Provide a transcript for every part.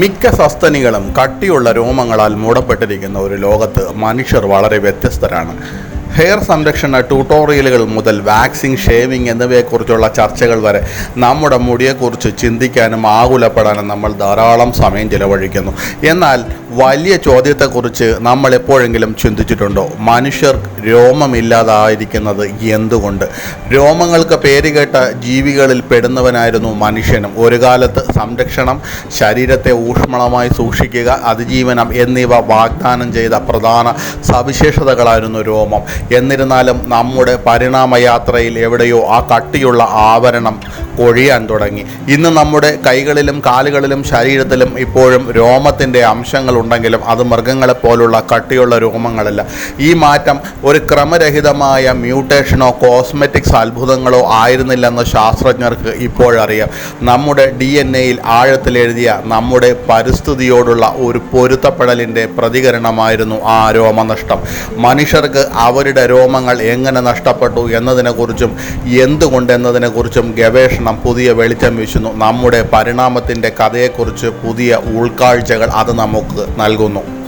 മിക്ക സസ്തനികളും കട്ടിയുള്ള രോമങ്ങളാൽ മൂടപ്പെട്ടിരിക്കുന്ന ഒരു ലോകത്ത് മനുഷ്യർ വളരെ വ്യത്യസ്തരാണ്. ഹെയർ സംരക്ഷണ ട്യൂട്ടോറിയലുകൾ മുതൽ വാക്സിംഗ് ഷേവിംഗ് എന്നിവയെക്കുറിച്ചുള്ള ചർച്ചകൾ വരെ നമ്മുടെ മുടിയെക്കുറിച്ച് ചിന്തിക്കാനും ആകുലപ്പെടാനും നമ്മൾ ധാരാളം സമയം ചിലവഴിക്കുന്നു. എന്നാൽ വലിയ ചോദ്യത്തെക്കുറിച്ച് നമ്മൾ എപ്പോഴെങ്കിലും ചിന്തിച്ചിട്ടുണ്ടോ? മനുഷ്യർ രോമമില്ലാതായിരിക്കുന്നത് എന്തുകൊണ്ട്? രോമങ്ങൾക്ക് പേരുകേട്ട ജീവികളിൽ പെടുന്നവനായിരുന്നു മനുഷ്യനും. ഒരു കാലത്ത് സംരക്ഷണം ശരീരത്തെ ഊഷ്മളമായി സൂക്ഷിക്കുക അതിജീവനം എന്നിവ വാഗ്ദാനം ചെയ്ത പ്രധാന സവിശേഷതകളായിരുന്നു രോമം. എന്നിരുന്നാലും നമ്മുടെ പരിണാമയാത്രയിൽ എവിടെയോ ആ കട്ടിയുള്ള ആവരണം കൊഴിയാൻ തുടങ്ങി. ഇന്ന് നമ്മുടെ കൈകളിലും കാലുകളിലും ശരീരത്തിലും ഇപ്പോഴും രോമത്തിന്റെ അംശങ്ങൾ ഉണ്ടെങ്കിലും അത് മൃഗങ്ങളെപ്പോലുള്ള കട്ടിയുള്ള രോമങ്ങളല്ല. ഈ മാറ്റം ഒരു ക്രമരഹിതമായ മ്യൂട്ടേഷനോ കോസ്മെറ്റിക്സ് അത്ഭുതങ്ങളോ ആയിരുന്നില്ലെന്ന് ശാസ്ത്രജ്ഞർക്ക് ഇപ്പോഴറിയാം നമ്മുടെ ഡി എൻ എയിൽ ആഴത്തിലെഴുതിയ നമ്മുടെ പരിസ്ഥിതിയോടുള്ള ഒരു പൊരുത്തപ്പെടലിന്റെ പ്രതികരണമായിരുന്നു ആ രോമനഷ്ടം. മനുഷ്യർക്ക് അവരുടെ രോമങ്ങൾ എങ്ങനെ നഷ്ടപ്പെട്ടു എന്നതിനെക്കുറിച്ചും എന്തുകൊണ്ടെന്നതിനെക്കുറിച്ചും ഗവേഷണം പുതിയ വെളിച്ചം വീശുന്നു. നമ്മുടെ പരിണാമത്തിന്റെ കഥയെക്കുറിച്ച് പുതിയ ഉൾക്കാഴ്ചകൾ അത് നമുക്ക് നൽകുന്നു.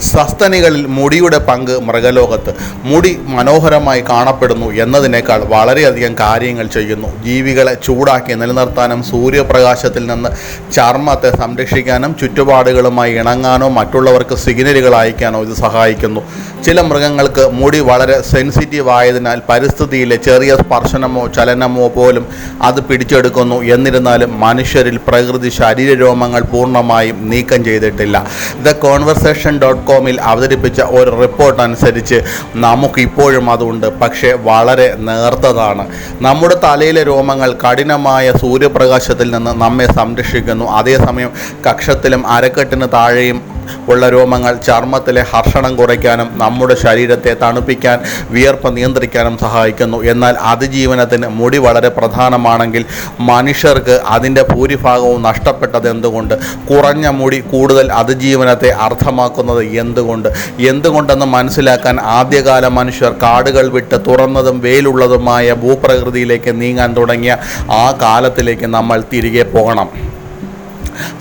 സസ്തനികളിൽ മുടിയുടെ പങ്ക് മൃഗലോകത്ത് മുടി മനോഹരമായി കാണപ്പെടുന്നു എന്നതിനേക്കാൾ വളരെയധികം കാര്യങ്ങൾ ചെയ്യുന്നു. ജീവികളെ ചൂടാക്കി നിലനിർത്താനും സൂര്യപ്രകാശത്തിൽ നിന്ന് ചർമ്മത്തെ സംരക്ഷിക്കാനും ചുറ്റുപാടുകളുമായി ഇണങ്ങാനോ മറ്റുള്ളവർക്ക് സിഗ്നലുകൾ അയക്കാനോ ഇത് സഹായിക്കുന്നു. ചില മൃഗങ്ങൾക്ക് മുടി വളരെ സെൻസിറ്റീവ് ആയതിനാൽ പരിസ്ഥിതിയിലെ ചെറിയ സ്പർശനമോ ചലനമോ പോലും അത് പിടിച്ചെടുക്കുന്നു. എന്നിരുന്നാലും മനുഷ്യരിൽ പ്രകൃതി ശരീരരോമങ്ങൾ പൂർണമായും നീക്കം ചെയ്തിട്ടില്ല. ദ കോൺവെർസേഷൻ ഡോട്ട് കോമിൽ അവതരിപ്പിച്ച ഒരു റിപ്പോർട്ട് അനുസരിച്ച് നമുക്ക് ഇപ്പോഴും അതുണ്ട്. പക്ഷേ വളരെ നേർത്തതാണ്. നമ്മുടെ തലയിലെ രോമങ്ങൾ കഠിനമായ സൂര്യപ്രകാശത്തിൽ നിന്ന് നമ്മെ സംരക്ഷിക്കുന്നു. അതേസമയം കക്ഷത്തിലും അരക്കെട്ടിന് താഴെയും ഉള്ള രോമങ്ങൾ ചർമ്മത്തിലെ ഹർഷണം കുറയ്ക്കാനും നമ്മുടെ ശരീരത്തെ തണുപ്പിക്കാൻ വിയർപ്പ് നിയന്ത്രിക്കാനും സഹായിക്കുന്നു. എന്നാൽ അതിജീവനത്തിന് മുടി വളരെ പ്രധാനമാണെങ്കിൽ മനുഷ്യർക്ക് അതിന്റെ ഭൂരിഭാഗവും നഷ്ടപ്പെട്ടത് എന്തുകൊണ്ട്? കുറഞ്ഞ മുടി കൂടുതൽ അതിജീവനത്തെ അർത്ഥമാക്കുന്നത് എന്തുകൊണ്ട്? എന്തുകൊണ്ടെന്ന് മനസ്സിലാക്കാൻ ആദ്യകാല മനുഷ്യർ കാടുകൾ വിട്ട് തുറന്നതും വെയിലുള്ളതുമായ ഭൂപ്രകൃതിയിലേക്ക് നീങ്ങാൻ തുടങ്ങിയ ആ കാലത്തിലേക്ക് നമ്മൾ തിരികെ പോകണം.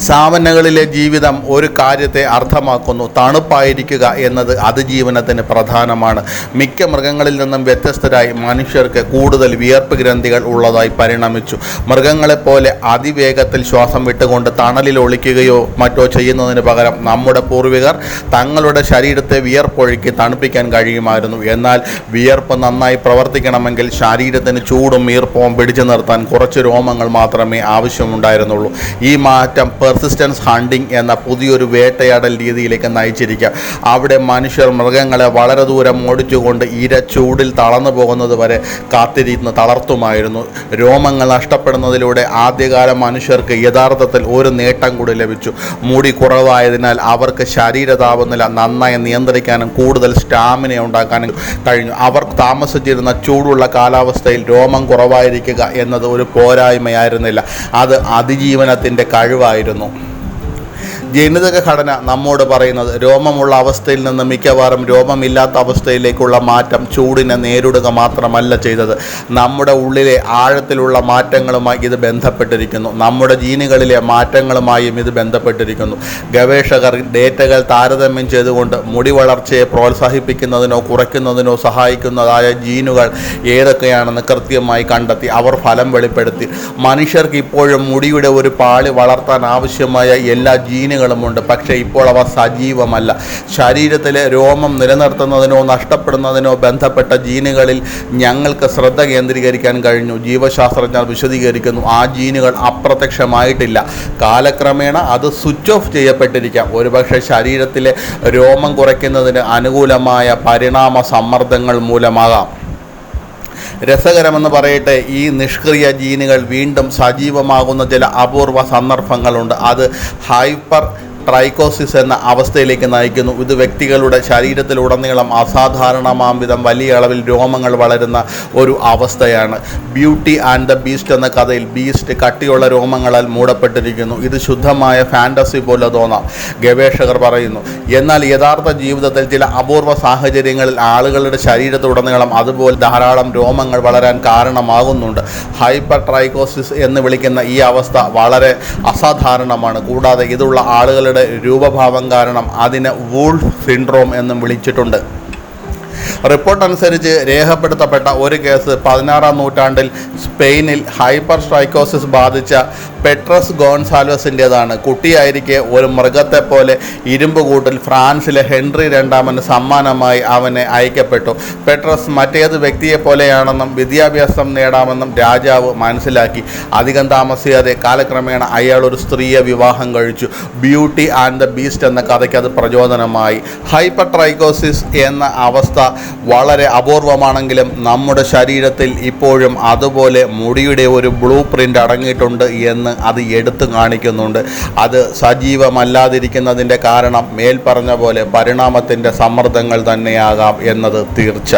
സാവന്നകളിലെ ജീവിതം ഒരു കാര്യത്തെ അർത്ഥമാക്കുന്നു. തണുപ്പായിരിക്കുക എന്നത് അതിജീവനത്തിന് പ്രധാനമാണ്. മിക്ക മൃഗങ്ങളിൽ നിന്നും വ്യത്യസ്തരായി മനുഷ്യർക്ക് കൂടുതൽ വിയർപ്പ് ഗ്രന്ഥികൾ ഉള്ളതായി പരിണമിച്ചു. മൃഗങ്ങളെപ്പോലെ അതിവേഗത്തിൽ ശ്വാസം വിട്ടുകൊണ്ട് തണലിൽ ഒളിക്കുകയോ മറ്റോ ചെയ്യുന്നതിന് പകരം നമ്മുടെ പൂർവികർ തങ്ങളുടെ ശരീരത്തെ വിയർപ്പൊഴുക്കി തണുപ്പിക്കാൻ കഴിയുമായിരുന്നു. എന്നാൽ വിയർപ്പ് നന്നായി പ്രവർത്തിക്കണമെങ്കിൽ ശരീരത്തിന് ചൂടും ഈർപ്പവും പിടിച്ചു നിർത്താൻ കുറച്ച് രോമങ്ങൾ മാത്രമേ ആവശ്യമുണ്ടായിരുന്നുള്ളൂ. ഈ മാറ്റം പെർസിസ്റ്റൻസ് ഹണ്ടിങ് എന്ന പുതിയൊരു വേട്ടയാടൽ രീതിയിലേക്ക് നയിച്ചിരിക്കുക. അവിടെ മനുഷ്യർ മൃഗങ്ങളെ വളരെ ദൂരം ഓടിച്ചുകൊണ്ട് ഇര ചൂടിൽ തളർന്നു പോകുന്നത് വരെ കാത്തിരിക്കുന്ന തളർത്തുമായിരുന്നു. രോമങ്ങൾ നഷ്ടപ്പെടുന്നതിലൂടെ ആദ്യകാല മനുഷ്യർക്ക് യഥാർത്ഥത്തിൽ ഒരു നേട്ടം കൂടി ലഭിച്ചു. മുടി കുറവായതിനാൽ അവർക്ക് ശരീര താപനില നന്നായി നിയന്ത്രിക്കാനും കൂടുതൽ സ്റ്റാമിന ഉണ്ടാക്കാനും കഴിഞ്ഞു. അവർ താമസിച്ചിരുന്ന ചൂടുള്ള കാലാവസ്ഥയിൽ രോമം കുറവായിരിക്കുക എന്നത് ഒരു പോരായ്മയായിരുന്നില്ല. അത് അതിജീവനത്തിന്റെ കഴിവായിരുന്നു ജനിതക ഘടന നമ്മോട് പറയുന്നത് രോമമുള്ള അവസ്ഥയിൽ നിന്ന് മിക്കവാറും രോമമില്ലാത്ത അവസ്ഥയിലേക്കുള്ള മാറ്റം ചൂടിനെ നേരിടുക മാത്രമല്ല ചെയ്തത്. നമ്മുടെ ഉള്ളിലെ ആഴത്തിലുള്ള മാറ്റങ്ങളുമായി ഇത് ബന്ധപ്പെട്ടിരിക്കുന്നു. നമ്മുടെ ജീനുകളിലെ മാറ്റങ്ങളുമായും ഇത് ബന്ധപ്പെട്ടിരിക്കുന്നു. ഗവേഷകർ ഡേറ്റകൾ താരതമ്യം ചെയ്തുകൊണ്ട് മുടി വളർച്ചയെ പ്രോത്സാഹിപ്പിക്കുന്നതിനോ കുറയ്ക്കുന്നതിനോ സഹായിക്കുന്നതായ ജീനുകൾ ഏതൊക്കെയാണെന്ന് കൃത്യമായി കണ്ടെത്തി അവർ ഫലം വെളിപ്പെടുത്തി. മനുഷ്യർക്ക് ഇപ്പോഴും മുടിയുടെ ഒരു പാളി വളർത്താൻ ആവശ്യമായ എല്ലാ ജീനുകളുമുണ്ട് പക്ഷേ ഇപ്പോൾ അവ സജീവമല്ല. ശരീരത്തിലെ രോമം നിലനിർത്തുന്നതിനോ നഷ്ടപ്പെടുന്നതിനോ ബന്ധപ്പെട്ട ജീനുകളിൽ ഞങ്ങൾക്ക് ശ്രദ്ധ കേന്ദ്രീകരിക്കാൻ കഴിഞ്ഞു. ജീവശാസ്ത്രജ്ഞർ വിശദീകരിക്കുന്നു ആ ജീനുകൾ അപ്രത്യക്ഷമായിട്ടില്ല. കാലക്രമേണ അത് സ്വിച്ച് ഓഫ് ചെയ്യപ്പെട്ടിരിക്കാം. ഒരുപക്ഷെ ശരീരത്തിലെ രോമം കുറയ്ക്കുന്നതിന് അനുകൂലമായ പരിണാമ സമ്മർദ്ദങ്ങൾ മൂലമാകാം. രസകരമെന്ന് പറയട്ടെ ഈ നിഷ്ക്രിയ ജീനുകൾ വീണ്ടും സജീവമാകുന്ന ചില അപൂർവ സന്ദർഭങ്ങളുണ്ട്. അത് ഹൈപ്പർ ട്രൈക്കോസിസ് എന്ന അവസ്ഥയിലേക്ക് നയിക്കുന്നു. ഇത് വ്യക്തികളുടെ ശരീരത്തിലുടനീളം അസാധാരണമാം വിധം വലിയ അളവിൽ രോമങ്ങൾ വളരുന്ന ഒരു അവസ്ഥയാണ്. ബ്യൂട്ടി ആൻഡ് ദ ബീസ്റ്റ് എന്ന കഥയിൽ ബീസ്റ്റ് കട്ടിയുള്ള രോമങ്ങളാൽ മൂടപ്പെട്ടിരിക്കുന്നു. ഇത് ശുദ്ധമായ ഫാന്റസി പോലെ തോന്നാം ഗവേഷകർ പറയുന്നു. എന്നാൽ യഥാർത്ഥ ജീവിതത്തിൽ ചില അപൂർവ സാഹചര്യങ്ങളിൽ ആളുകളുടെ ശരീരത്തിലുടനീളം അതുപോലെ ധാരാളം രോമങ്ങൾ വളരാൻ കാരണമാകുന്നുണ്ട്. ഹൈപ്പർ ട്രൈക്കോസിസ് എന്ന് വിളിക്കുന്ന ഈ അവസ്ഥ വളരെ അസാധാരണമാണ്. കൂടാതെ ഇതുള്ള ആളുകളുടെ രൂപഭാവം കാരണം അതിനെ വൂൾഫ് സിൻഡ്രോം എന്നും വിളിച്ചിട്ടുണ്ട്. റിപ്പോർട്ട് അനുസരിച്ച് രേഖപ്പെടുത്തപ്പെട്ട ഒരു കേസ് പതിനാറാം നൂറ്റാണ്ടിൽ സ്പെയിനിൽ ഹൈപ്പർ സ്ട്രൈക്കോസിസ് ബാധിച്ച പെട്രസ് ഗോൺസാൽവസിന്റേതാണ് കുട്ടിയായിരിക്കെ ഒരു മൃഗത്തെ പോലെ ഇരുമ്പ് കൂട്ടിൽ ഫ്രാൻസിലെ ഹെൻറി രണ്ടാമന് സമ്മാനമായി അവനെ അയക്കപ്പെട്ടു. പെട്രസ് മറ്റേത് വ്യക്തിയെ പോലെയാണെന്നും വിദ്യാഭ്യാസം നേടാമെന്നും രാജാവ് മനസ്സിലാക്കി. അധികം താമസിയാതെ കാലക്രമേണ അയാൾ ഒരു സ്ത്രീയെ വിവാഹം കഴിച്ചു. ബ്യൂട്ടി ആൻഡ് ദ ബീസ്റ്റ് എന്ന കഥയ്ക്ക് അത് പ്രചോദനമായി. ഹൈപ്പർ ട്രൈക്കോസിസ് എന്ന അവസ്ഥ വളരെ അപൂർവമാണെങ്കിലും നമ്മുടെ ശരീരത്തിൽ ഇപ്പോഴും അതുപോലെ മുടിയുടെ ഒരു ബ്ലൂ പ്രിന്റ് അടങ്ങിയിട്ടുണ്ട് അത് എടുത്തു കാണിക്കുന്നുണ്ട്. അത് സജീവമല്ലാതിരിക്കുന്നതിന്റെ കാരണം മേൽപ്പറഞ്ഞ പോലെ പരിണാമത്തിന്റെ സമ്മർദ്ദങ്ങൾ തന്നെയാകാം എന്നത് തീർച്ച.